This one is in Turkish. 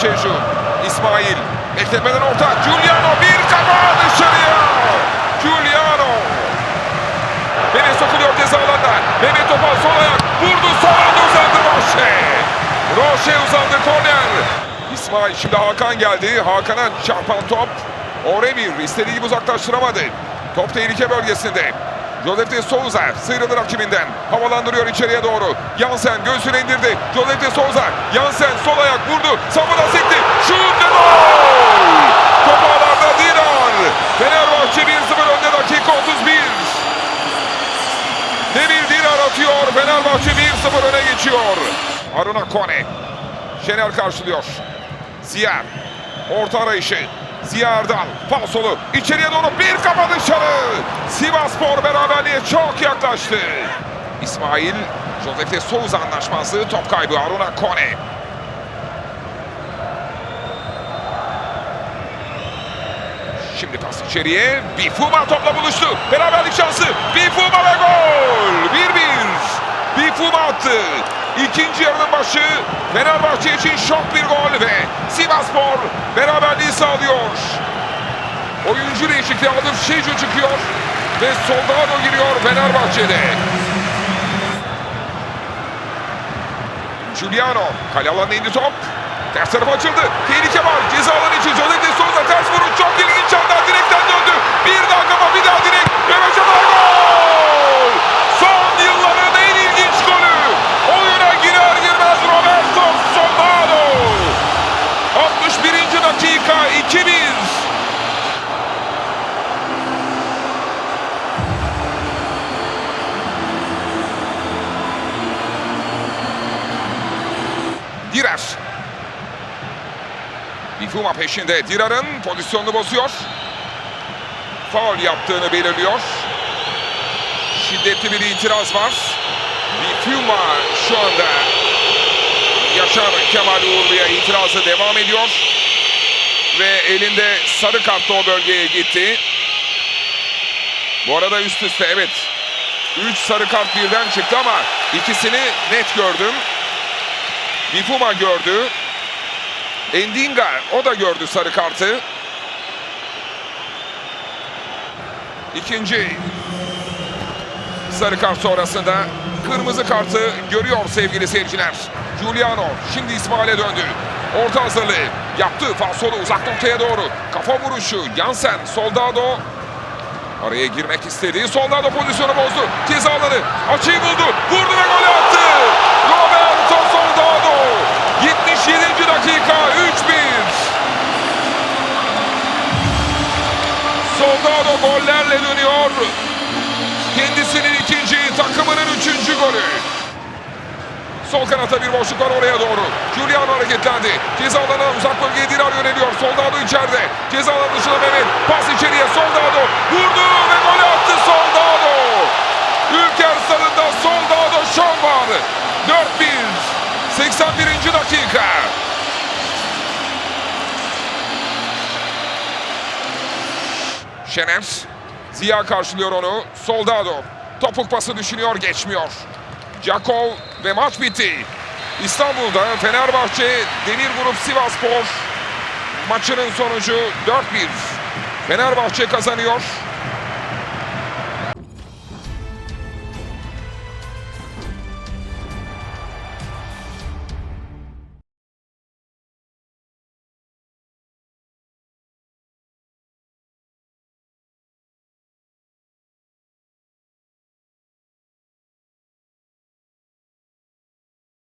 Şevşu. İsmail. Bekletmeden orta. Giuliano bir kafa dışarıya. Giuliano. Mehmet sokuluyor ceza alanda. Mehmet Topal sol ayak. Vurdu sol anda uzandı Roche. Roche uzandı korner. İsmail şimdi Hakan geldi. Hakan'a çarpan top. Oremir istediği gibi uzaklaştıramadı. Top tehlike bölgesinde. Josef de Souza sıyrıldı rakibinden. Havalandırıyor içeriye doğru. Yansen göğsünü indirdi. Josef de Souza. Yansen sol ayak vurdu. Savunma atıyor. Fenerbahçe 1-0 öne geçiyor. Aruna Kone. Şener karşılıyor. Ziya. Orta arayışı. Ziya Erdal. Falsolu. içeriye doğru bir kafa dışarı. Sivasspor beraberliğe çok yaklaştı. İsmail. Josef de Souza anlaşması. Top kaybı Aruna Kone. Şimdi pas içeriye. Bifuma topla buluştu. Beraberlik şansı. Bifuma ve gol. 1-1. Bifuma attı. İkinci yarının başı Fenerbahçe için şok bir gol ve Sivasspor beraberliği sağlıyor. Oyuncu değişikliği Adolf Şecu çıkıyor ve Soldado giriyor Fenerbahçe'de. Giuliano kale alanına indi top. Ters tarafa açıldı. Tehlike var. Ceza alanı için Josef de Souza ters vuruş. Çok ilginç anda direkten döndü. Bir daha Direr. Bifuma peşinde. Dirar'ın pozisyonunu bozuyor. Faul yaptığını belirliyor. Şiddetli bir itiraz var. Bifuma şu anda Yaşar Kemal Uğurlu'ya itirazı devam ediyor. Ve elinde sarı kartla o bölgeye gitti. Bu arada üst üste evet. 3 sarı kart birden çıktı ama ikisini net gördüm. Bifuma gördü. Endinga o da gördü sarı kartı. İkinci sarı kart sonrasında kırmızı kartı görüyor sevgili seyirciler. Giuliano şimdi İsmail'e döndü. Orta hazırlığı yaptı. Falsolu uzak noktaya doğru. Kafa vuruşu. Yansen, Soldado Araya girmek istedi. Soldado pozisyonu bozdu. Ceza alanı. Açıyı buldu. Vurdu ve gol attı. Kanata bir boşluk var oraya doğru. Giuliano hareketlendi. Ceza alanına uzak bölgeye Dirar yöneliyor. Soldado içeride. Ceza alanı dışına Mehmet. Pas içeriye Soldado. Vurdu ve gol attı Soldado. Ülker sarında Soldado şov var. 4-1. 81. dakika. Şener. Ziya karşılıyor onu. Soldado. Topuk pası düşünüyor geçmiyor. Jakov ve maç bitti. İstanbul'da Fenerbahçe Demir Grup Sivasspor maçının sonucu 4-1. Fenerbahçe kazanıyor.